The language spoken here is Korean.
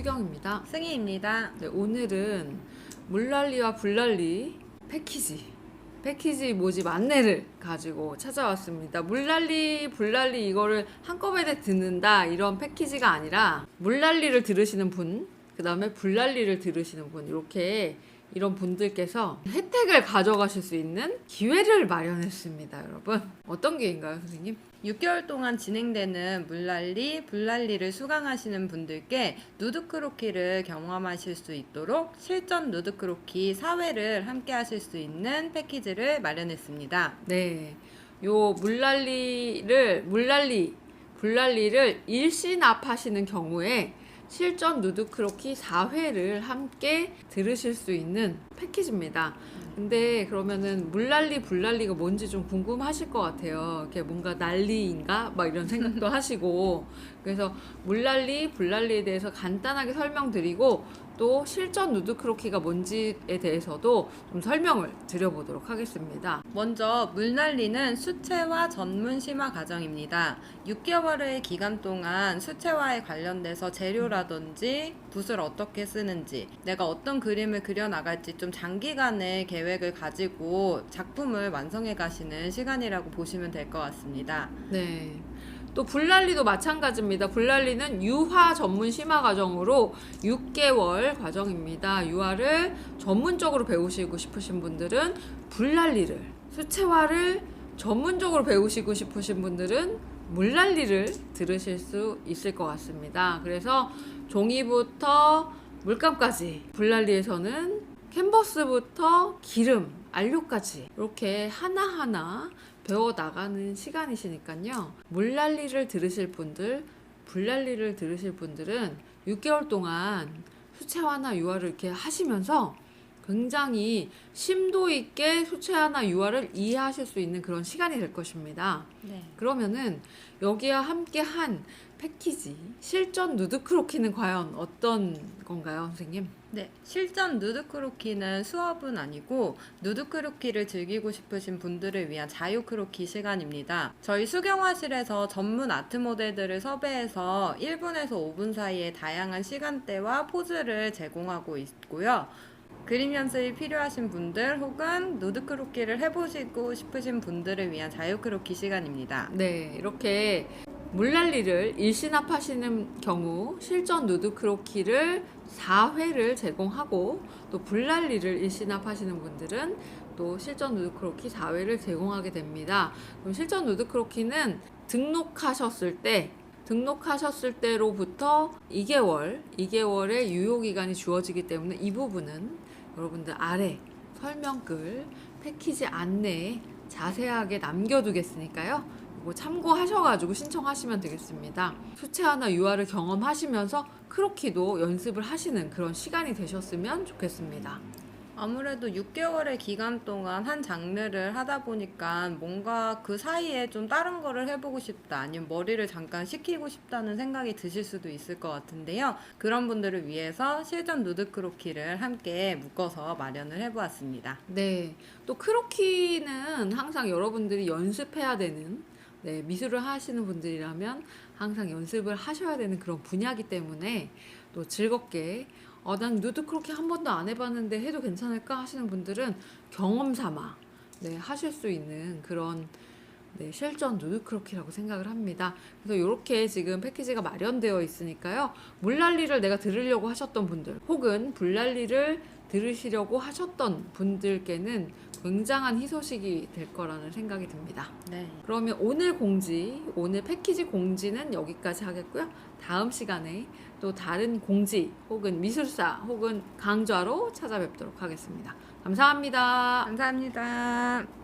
반갑습니다. 네, 오늘은 물난리와 불난리 패키지 패키지 모집 안내를 가지고 찾아왔습니다. 물난리, 불난리 이거를 한꺼번에 듣는다 이런 패키지가 아니라 물난리를 들으시는 분, 그 다음에 불난리를 들으시는 분 이렇게 이런 분들께서 혜택을 가져가실 수 있는 기회를 마련했습니다, 여러분. 어떤 기회인가요, 선생님? 6개월 동안 진행되는 물난리, 불난리를 수강하시는 분들께 누드크로키를 경험하실 수 있도록 실전 누드크로키 4회를 함께 하실 수 있는 패키지를 마련했습니다. 네. 요 물난리를 물난리 불난리를 일시납하시는 경우에 실전 누드 크로키 4회를 함께 들으실 수 있는 패키지입니다. 근데 그러면은 물난리 불난리가 뭔지 좀 궁금하실 것 같아요. 이게 뭔가 난리인가? 막 이런 생각도 하시고 그래서 물난리 불난리에 대해서 간단하게 설명드리고 또 실전 누드 크로키가 뭔지에 대해서도 좀 설명을 드려보도록 하겠습니다. 먼저 물난리는 수채화 전문 심화 과정입니다. 6개월의 기간 동안 수채화에 관련돼서 재료라든지 붓을 어떻게 쓰는지 내가 어떤 그림을 그려 나갈지 좀 장기간의 계획을 가지고 작품을 완성해 가시는 시간이라고 보시면 될 것 같습니다. 네. 또 불난리도 마찬가지입니다. 불난리는 유화 전문 심화 과정으로 6개월 과정입니다. 유화를 전문적으로 배우시고 싶으신 분들은 불난리를, 수채화를 전문적으로 배우시고 싶으신 분들은 물난리를 들으실 수 있을 것 같습니다. 그래서 종이부터 물감까지 불난리에서는 캔버스부터 기름, 안료까지 이렇게 하나하나 배워 나가는 시간이시니까요. 물난리를 들으실 분들, 불난리를 들으실 분들은 6개월 동안 수채화나 유화를 이렇게 하시면서 굉장히 심도 있게 수채화나 유화를 이해하실 수 있는 그런 시간이 될 것입니다. 네. 그러면은 여기와 함께 한 패키지 실전 누드 크로키는 과연 어떤 건가요, 선생님? 네, 실전 누드 크로키는 수업은 아니고 누드 크로키를 즐기고 싶으신 분들을 위한 자유 크로키 시간입니다. 저희 수경화실에서 전문 아트 모델들을 섭외해서 1분에서 5분 사이에 다양한 시간대와 포즈를 제공하고 있고요. 그림 연습이 필요하신 분들 혹은 누드 크로키를 해보시고 싶으신 분들을 위한 자유 크로키 시간입니다. 네, 이렇게 물난리를 일시납하시는 경우 실전 누드 크로키를 4회를 제공하고 또 불난리를 일시납하시는 분들은 또 실전 누드 크로키 4회를 제공하게 됩니다. 그럼 실전 누드 크로키는 등록하셨을 때 등록하셨을 때로부터 2개월, 2개월의 유효 기간이 주어지기 때문에 이 부분은 여러분들 아래 설명글 패키지 안내에 자세하게 남겨두겠으니까요. 이거 참고하셔가지고 신청하시면 되겠습니다. 수채화나 유화를 경험하시면서 크로키도 연습을 하시는 그런 시간이 되셨으면 좋겠습니다. 아무래도 6개월의 기간 동안 한 장르를 하다 보니까 뭔가 그 사이에 좀 다른 거를 해보고 싶다 아니면 머리를 잠깐 식히고 싶다는 생각이 드실 수도 있을 것 같은데요. 그런 분들을 위해서 실전 누드 크로키를 함께 묶어서 마련을 해보았습니다. 네. 또 크로키는 항상 여러분들이 연습해야 되는 네, 미술을 하시는 분들이라면 항상 연습을 하셔야 되는 그런 분야이기 때문에 또 즐겁게 어, 난 누드 크로키 한 번도 안 해봤는데 해도 괜찮을까 하시는 분들은 경험 삼아 네, 하실 수 있는 그런 네, 실전 누드 크로키라고 생각을 합니다. 그래서 이렇게 지금 패키지가 마련되어 있으니까요. 물난리를 내가 들으려고 하셨던 분들 혹은 불난리를 들으시려고 하셨던 분들께는 굉장한 희소식이 될 거라는 생각이 듭니다. 네. 그러면 오늘 공지, 오늘 패키지 공지는 여기까지 하겠고요. 다음 시간에 또 다른 공지 혹은 미술사 혹은 강좌로 찾아뵙도록 하겠습니다. 감사합니다. 감사합니다.